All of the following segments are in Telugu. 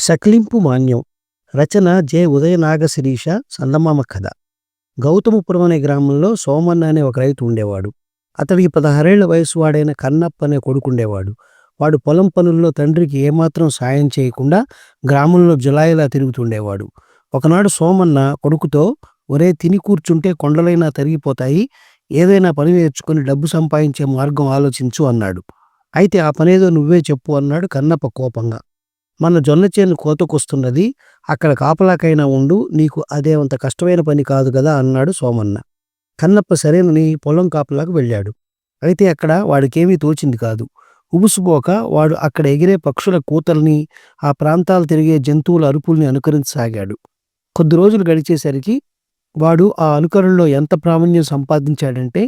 సకిలింపు మాన్యం. రచన జె. ఉదయనాగ శిరీష సందమామ కథ. గౌతమపురం అనే గ్రామంలో సోమన్న అనే ఒక రైతు ఉండేవాడు. అతడికి పదహారేళ్ళ వయసు వాడైన కన్నప్ప అనే కొడుకుండేవాడు వాడు పొలం పనుల్లో తండ్రికి ఏమాత్రం సాయం చేయకుండా గ్రామంలో జులాయిలా తిరుగుతుండేవాడు. ఒకనాడు సోమన్న కొడుకుతో ఒరే తిని కూర్చుంటే కొండలైనా తరిగిపోతాయి. ఏదైనా పని నేర్చుకుని డబ్బు సంపాదించే మార్గం ఆలోచించు అన్నాడు. అయితే ఆ పనేదో నువ్వే చెప్పు అన్నాడు కన్నప్ప కోపంగా. మన జొన్న చేను కోతకొస్తున్నది అక్కడ కాపలాకైనా ఉండు నీకు అదేమంత కష్టమైన పని కాదు కదా అన్నాడు సోమన్న. కన్నప్ప సరేనని పొలం కాపలాకు వెళ్ళాడు. అయితే అక్కడ వాడికేమీ తోచింది కాదు. ఉబుసుపోక వాడు అక్కడ ఎగిరే పక్షుల కూతల్ని ఆ ప్రాంతాలు తిరిగే జంతువుల అరుపుల్ని అనుకరించసాగాడు. కొద్ది రోజులు గడిచేసరికి వాడు ఆ అనుకరణలో ఎంత ప్రావీణ్యం సంపాదించాడంటే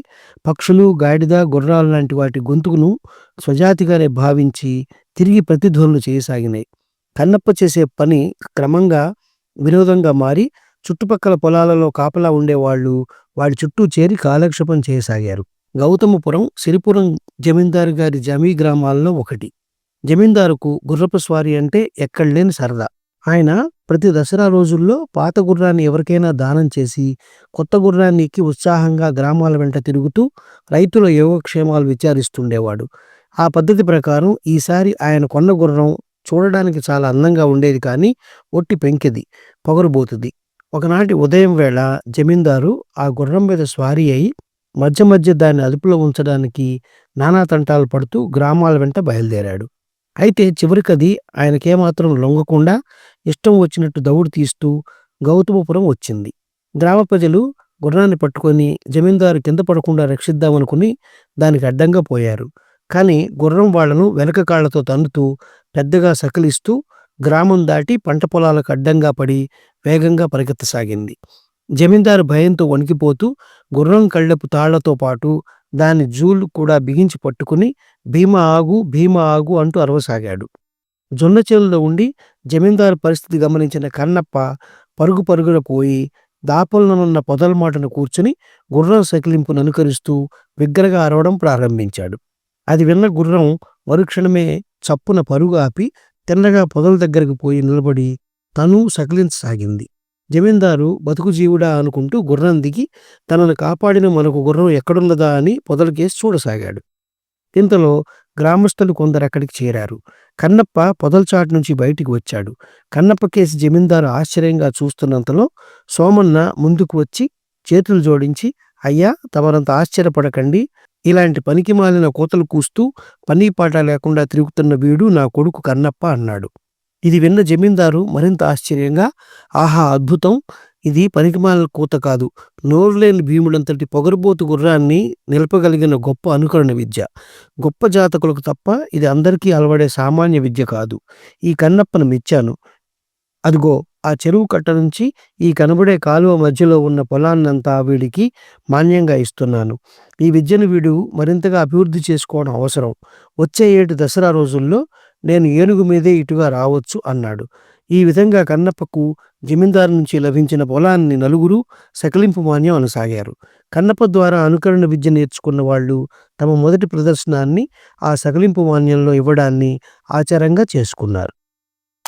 పక్షులు గాడిద గుర్రాలు లాంటి వాటి గొంతుకును స్వజాతిగానే భావించి తిరిగి ప్రతిధ్వనులు చేయసాగినాయి. కన్నప్ప చేసే పని క్రమంగా వినోదంగా మారి చుట్టుపక్కల పొలాలలో కాపలా ఉండేవాళ్ళు వాడి చుట్టూ చేరి కాలక్షేపం చేయసాగారు. గౌతమపురం సిరిపురం జమీందారు గారి జమీ గ్రామాల్లో ఒకటి. జమీందారుకు గుర్రపు స్వారీ అంటే ఎక్కడలేని సరదా. ఆయన ప్రతి దసరా రోజుల్లో పాత గుర్రాన్ని ఎవరికైనా దానం చేసి కొత్త గుర్రానికి ఉత్సాహంగా గ్రామాల వెంట తిరుగుతూ రైతుల యోగక్షేమాలు విచారిస్తుండేవాడు. ఆ పద్ధతి ప్రకారం ఈసారి ఆయన కొన్న గుర్రం చూడడానికి చాలా అందంగా ఉండేది కానీ ఒట్టి పెంకిది పొగరుబోతుంది. ఒకనాటి ఉదయం వేళ జమీందారు ఆ గుర్రం మీద స్వారీ అయి మధ్య మధ్య దాన్ని అదుపులో ఉంచడానికి నానా తంటాలు పడుతూ గ్రామాల వెంట బయలుదేరాడు. అయితే చివరికది ఆయనకేమాత్రం లొంగకుండా ఇష్టం వచ్చినట్టు దౌడు తీస్తూ గౌతమపురం వచ్చింది. గ్రామ ప్రజలు గుర్రాన్ని పట్టుకొని జమీందారు కింద పడకుండా రక్షిద్దామనుకుని దానికి అడ్డంగా పోయారు. కానీ గుర్రం వాళ్ళను వెనక కాళ్ళతో తన్నుతూ పెద్దగా సకిలిస్తూ గ్రామం దాటి పంట పొలాలకు అడ్డంగా పడి వేగంగా పరిగెత్తసాగింది. జమీందారు భయంతో వణికిపోతూ గుర్రం కళ్ళపు తాళ్ళతో పాటు దాని జూలు కూడా బిగించి పట్టుకుని భీమ ఆగు భీమ ఆగు అంటూ అరవసాగాడు. జొన్న చేనులో ఉండి జమీందారు పరిస్థితి గమనించిన కన్నప్ప పరుగు పరుగున పోయి దాపలనున్న పొదల మాటను కూర్చుని గుర్రం సకిలింపును అనుకరిస్తూ బిగ్గరగా అరవడం ప్రారంభించాడు. అది విన్న గుర్రం మరుక్షణమే చప్పున పరుగు ఆపి తిన్నగా పొదల దగ్గరకు పోయి నిలబడి తను సకిలించసాగింది. జమీందారు బతుకు జీవుడా అనుకుంటూ గుర్రం దిగి తనను కాపాడిన మనకు గుర్రం ఎక్కడున్నదా అని పొదలకేసి చూడసాగాడు. ఇంతలో గ్రామస్తులు కొందరు అక్కడికి చేరారు. కన్నప్ప పొదలచాటు నుంచి బయటికి వచ్చాడు. కన్నప్ప కేసి జమీందారు ఆశ్చర్యంగా చూస్తున్నంతలో సోమన్న ముందుకు వచ్చి చేతులు జోడించి అయ్యా తమరంత ఆశ్చర్యపడకండి. ఇలాంటి పనికి మాలిన కోతలు కూస్తూ పని పాట లేకుండా తిరుగుతున్న వీడు నా కొడుకు కన్నప్ప అన్నాడు. ఇది విన్న జమీందారు మరింత ఆశ్చర్యంగా ఆహా అద్భుతం! ఇది పనికిమాలిన కూత కాదు. నోరులేని భీముడంతటి పొగరుబోతు గుర్రాన్ని నిలపగలిగిన గొప్ప అనుకరణ విద్య. గొప్ప జాతకులకు తప్ప ఇది అందరికీ అలవడే సామాన్య విద్య కాదు. ఈ కన్నప్పను మెచ్చాను. అదిగో ఆ చెరువు కట్ట నుంచి ఈ కనబడే కాలువ మధ్యలో ఉన్న పొలాన్నంతా వీడికి మాన్యంగా ఇస్తున్నాను. ఈ విద్యను వీడు మరింతగా అభివృద్ధి చేసుకోవడం అవసరం. వచ్చే ఏడు దసరా రోజుల్లో నేను ఏనుగు మీదే ఇటుగా రావచ్చు అన్నాడు. ఈ విధంగా కన్నప్పకు జమీందారు నుంచి లభించిన పొలాన్ని నలుగురు సకలింపు మాన్యం అనసాగారు. కన్నప్ప ద్వారా అనుకరణ విద్య నేర్చుకున్న వాళ్ళు తమ మొదటి ప్రదర్శనాన్ని ఆ సకలింపు మాన్యంలో ఇవ్వడాన్ని ఆచారంగా చేసుకున్నారు.